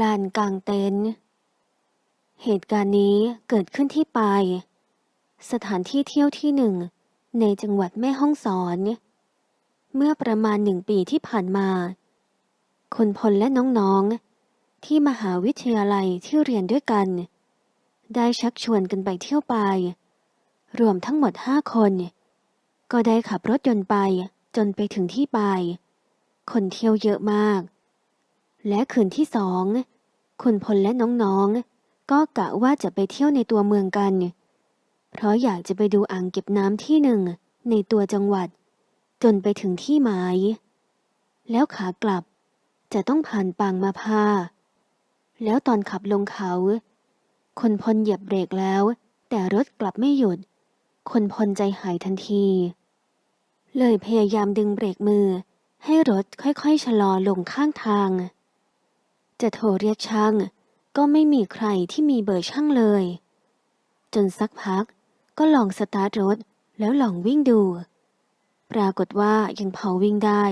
ลานกลางเต็นท์เหตุการณ์นี้เกิดขึ้นที่ปายสถานที่เที่ยวที่หนึ่งในจังหวัดแม่ฮ่องสอน เมื่อประมาณหนึ่งปีที่ผ่านมา คุณพลและน้องๆ ที่มหาวิทยาลัยที่เรียนด้วยกัน ได้ชักชวนกันไปเที่ยวปายรวมทั้งหมดห้าคน ก็ได้ขับรถยนต์ไปจนไปถึงที่ปายคนเที่ยวเยอะมาก และคืนที่สองคุณพลและน้องๆ ก็กะว่าจะไปเที่ยวในตัวเมืองกัน เพราะอยากจะไปดูอ่างเก็บน้ำที่หนึ่งในตัวจังหวัด จนไปถึงที่หมาย แล้วขากลับจะต้องผ่านปางมาพาแล้วตอนขับลงเขา คนพลเหยียบเบรกแล้ว แต่รถกลับไม่หยุด คนพลใจหายทันที เลยพยายามดึงเบรกมือ ให้รถค่อยๆชะลอลงข้างทาง จะโทรเรียกช่าง ก็ไม่มีใครที่มีเบอร์ช่างเลย จนสักพักก็ลองสตาร์ทรถแล้วลองวิ่งดู ปรากฏว่ายังพอวิ่งได้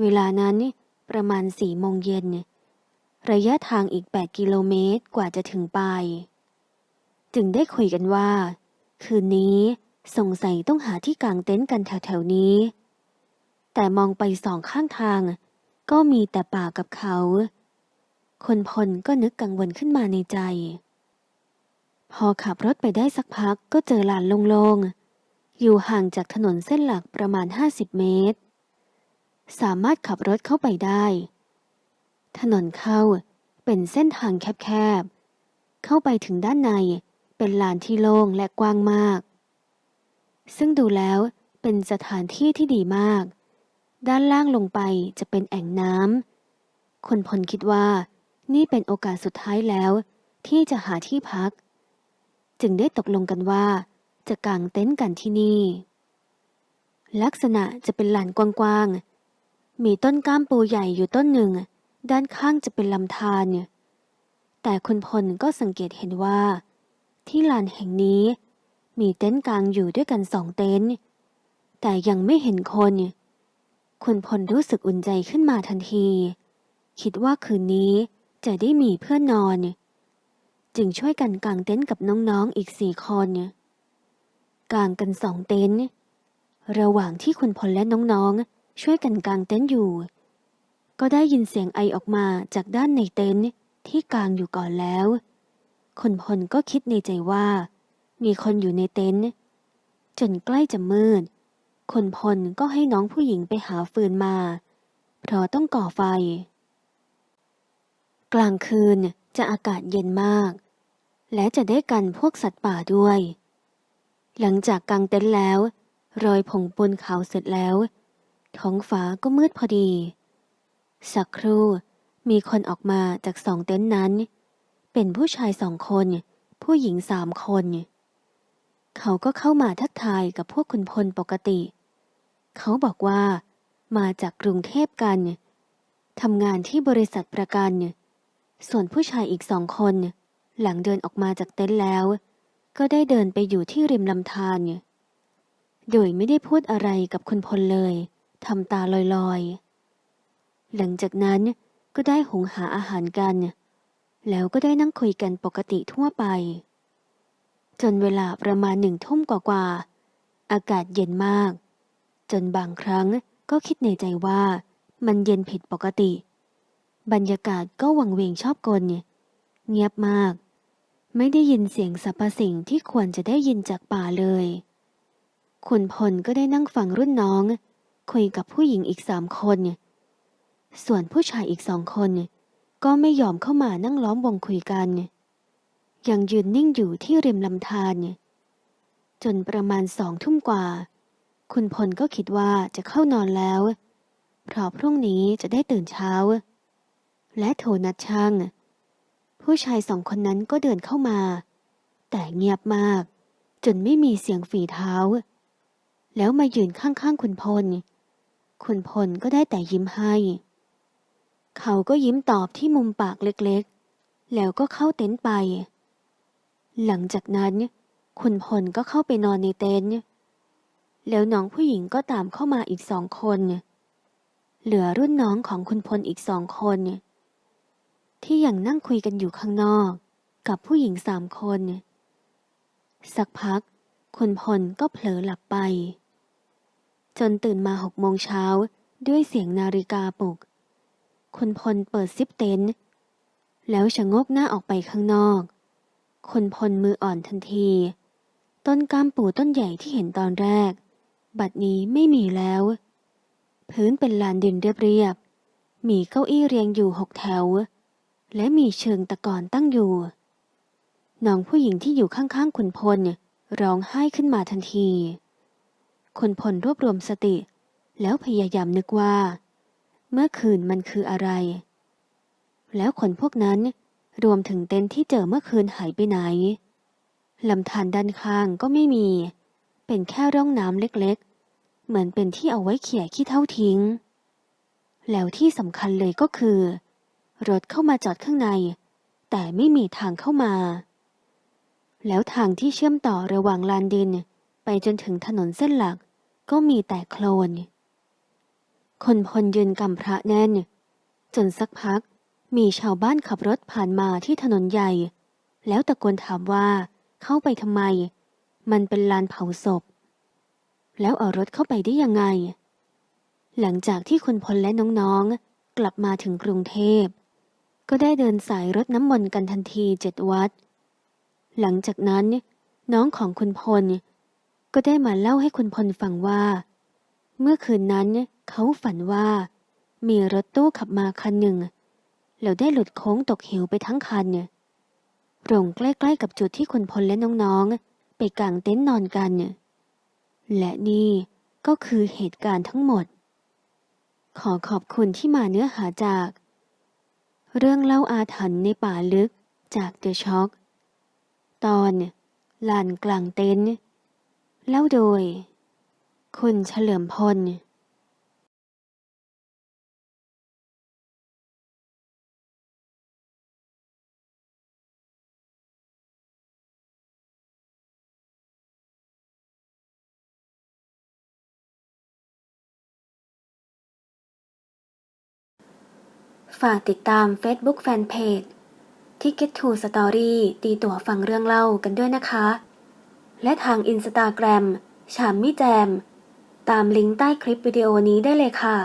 เวลานั้นประมาณสี่โมงเย็น ระยะทางอีก 8 กิโลเมตรกว่าจะถึงปายจึงได้คุยกันว่า คืนนี้สงสัยต้องหาที่กางเต็นท์กันแถวๆนี้ แต่มองไปสองข้างทาง ก็มีแต่ป่ากับเขา คนพลก็นึกกังวลขึ้นมาในใจ พอขับรถไปได้สักพักก็เจอลานโล่งๆ อยู่ห่างจากถนนเส้นหลักประมาณ 50 เมตร สามารถขับรถเข้าไปได้ ถนนเข้าเป็นเส้นทางแคบๆ เข้าไปถึงด้านในเป็นลานที่โล่งและกว้างมาก ซึ่งดูแล้วเป็นสถานที่ที่ดีมาก ด้านล่างลงไปจะเป็นแอ่งน้ำคนพลคิดว่า นี่เป็นโอกาสสุดท้ายแล้ว ที่จะหาที่พัก จึงได้ตกลงกันว่า จะกางเต็นท์กันที่นี่ ลักษณะจะเป็นลานกว้างๆ มีต้นก้ามปูใหญ่อยู่ต้นหนึ่ง ด้านข้างจะเป็นลำธารแต่คุณพลก็สังเกตเห็นว่า ที่ลานแห่งนี้ มีเต็นท์กลางอยู่ด้วยกันสองเต็นท์แต่ยังไม่เห็นคนคุณพลรู้สึกอุ่นใจขึ้นมาทันที คิดว่าคืนนี้ จะได้มีเพื่อนนอน จึงช่วยกันกางเต็นท์กับน้องๆอีกสี่คนกางกันสองเต็นท์ระหว่างที่คุณพลและน้องๆ ช่วยกันกางเต็นท์อยู่ ก็ได้ยินเสียงไอออกมาจากด้านในเต็นท์ที่กางอยู่ก่อนแล้ว คุณพลก็คิดในใจว่า มีคนอยู่ในเต็นท์จนใกล้จะมืดคนพลก็ให้น้องผู้หญิงไปหาฟืนมา เพราะต้องก่อไฟ กลางคืนจะอากาศเย็นมาก และจะได้กันพวกสัตว์ป่าด้วย หลังจากกางเต็นท์แล้ว รอยผงปูนขาวเสร็จแล้ว ท้องฟ้าก็มืดพอดี สักครู่มีคนออกมาจากสองเต็นท์นั้น เป็นผู้ชายสองคน ผู้หญิงสามคน เขาก็เข้ามาทักทายกับพวกคุณพลปกติ เขาบอกว่า มาจากกรุงเทพกันทำงานที่บริษัทประกัน ส่วนผู้ชายอีกสองคน หลังเดินออกมาจากเต็นท์แล้ว ก็ได้เดินไปอยู่ที่ริมลำธารโดยไม่ได้พูดอะไรกับคุณพลเลยทำตาลอยๆ หลังจากนั้นก็ได้หุงหาอาหารกัน แล้วก็ได้นั่งคุยกันปกติทั่วไป จนเวลาประมาณหนึ่งทุ่มกว่าๆ อากาศเย็นมาก จนบางครั้งก็คิดในใจว่ามันเย็นผิดปกติ บรรยากาศก็วังเวงชอบกลเงียบมาก ไม่ได้ยินเสียงสรรพสิ่งที่ควรจะได้ยินจากป่าเลย คุณพลก็ได้นั่งฟังรุ่นน้อง คุยกับผู้หญิงอีกสามคน ส่วนผู้ชายอีกสองคน ก็ไม่ยอมเข้ามานั่งล้อมวงคุยกัน ยังยืนนิ่งอยู่ที่ริมลำธารจนประมาณสองทุ่มกว่า คุณพลก็คิดว่าจะเข้านอนแล้ว เพราะพรุ่งนี้จะได้ตื่นเช้า และโทรนัดช่าง ผู้ชายสองคนนั้นก็เดินเข้ามา แต่เงียบมาก จนไม่มีเสียงฝีเท้า แล้วมายืนข้างๆคุณพล คุณพลก็ได้แต่ยิ้มให้ เขาก็ยิ้มตอบที่มุมปากเล็กๆ แล้วก็เข้าเต็นท์ไป หลังจากนั้น คุณพลก็เข้าไปนอนในเต็นท์แล้วน้องผู้หญิงก็ตามเข้ามาอีกสองคน เหลือรุ่นน้องของคุณพลอีกสองคน ที่ยังนั่งคุยกันอยู่ข้างนอก กับผู้หญิงสามคน สักพัก คุณพลก็เผลอหลับไป จนตื่นมาหกโมงเช้าด้วยเสียงนาฬิกาปลุก คุณพลเปิดซิปเต็นท์แล้วชะงกหน้าออกไปข้างนอก คุณพลมืออ่อนทันที ต้นกล้ามปู่ต้นใหญ่ที่เห็นตอนแรก บัดนี้ไม่มีแล้ว พื้นเป็นลานดินเรียบๆมีเก้าอี้เรียงอยู่หกแถว และมีเชิงตะกอนตั้งอยู่น้องผู้หญิงที่อยู่ข้างๆคุณพลร้องไห้ขึ้นมาทันที คุณพลรวบรวมสติ แล้วพยายามนึกว่า เมื่อคืนมันคืออะไร แล้วคนพวกนั้นรวมถึงเต็นท์ที่เจอเมื่อคืนหายไปไหนลำธารด้านข้างก็ไม่มี เป็นแค่ร่องน้ำเล็กๆ เหมือนเป็นที่เอาไว้เขี่ยขี้เท่าทิ้ง แล้วที่สำคัญเลยก็คือ รถเข้ามาจอดข้างใน แต่ไม่มีทางเข้ามา แล้วทางที่เชื่อมต่อระหว่างลานดิน ไปจนถึงถนนเส้นหลัก ก็มีแต่โคลน คนพลยืนกำพระแน่น จนสักพักมีชาวบ้านขับรถผ่านมาที่ถนนใหญ่ แล้วตะโกนถามว่าเข้าไปทำไม มันเป็นลานเผาศพ แล้วเอารถเข้าไปได้ยังไง หลังจากที่คุณพลและน้องๆ กลับมาถึงกรุงเทพ ก็ได้เดินสายรถน้ำมนต์กันทันทีเจ็ดวัด หลังจากนั้น น้องของคุณพล ก็ได้มาเล่าให้คุณพลฟังว่า เมื่อคืนนั้นเขาฝันว่า มีรถตู้ขับมาคันหนึ่ง แล้วได้หลุดโค้งตกเหวไปทั้งคันตรงใกล้ๆกับจุดที่คุณพลและน้องๆ ไปกางเต็นท์นอนกัน และนี่ก็คือเหตุการณ์ทั้งหมด ขอขอบคุณที่มาเนื้อหาจาก เรื่องเล่าอาถรรพ์ในป่าลึกจากเดอะช็อคตอนลานกลางเต็นท์เล่าโดย คุณเฉลิมพล ฝากติดตาม Facebook Fanpage ที่ Get to Story ตีตั๋วฟังเรื่องเล่ากันด้วยนะคะ และทาง Instagram ฉามมิแจม ตามลิงก์ใต้คลิปวิดีโอนี้ได้เลยค่ะ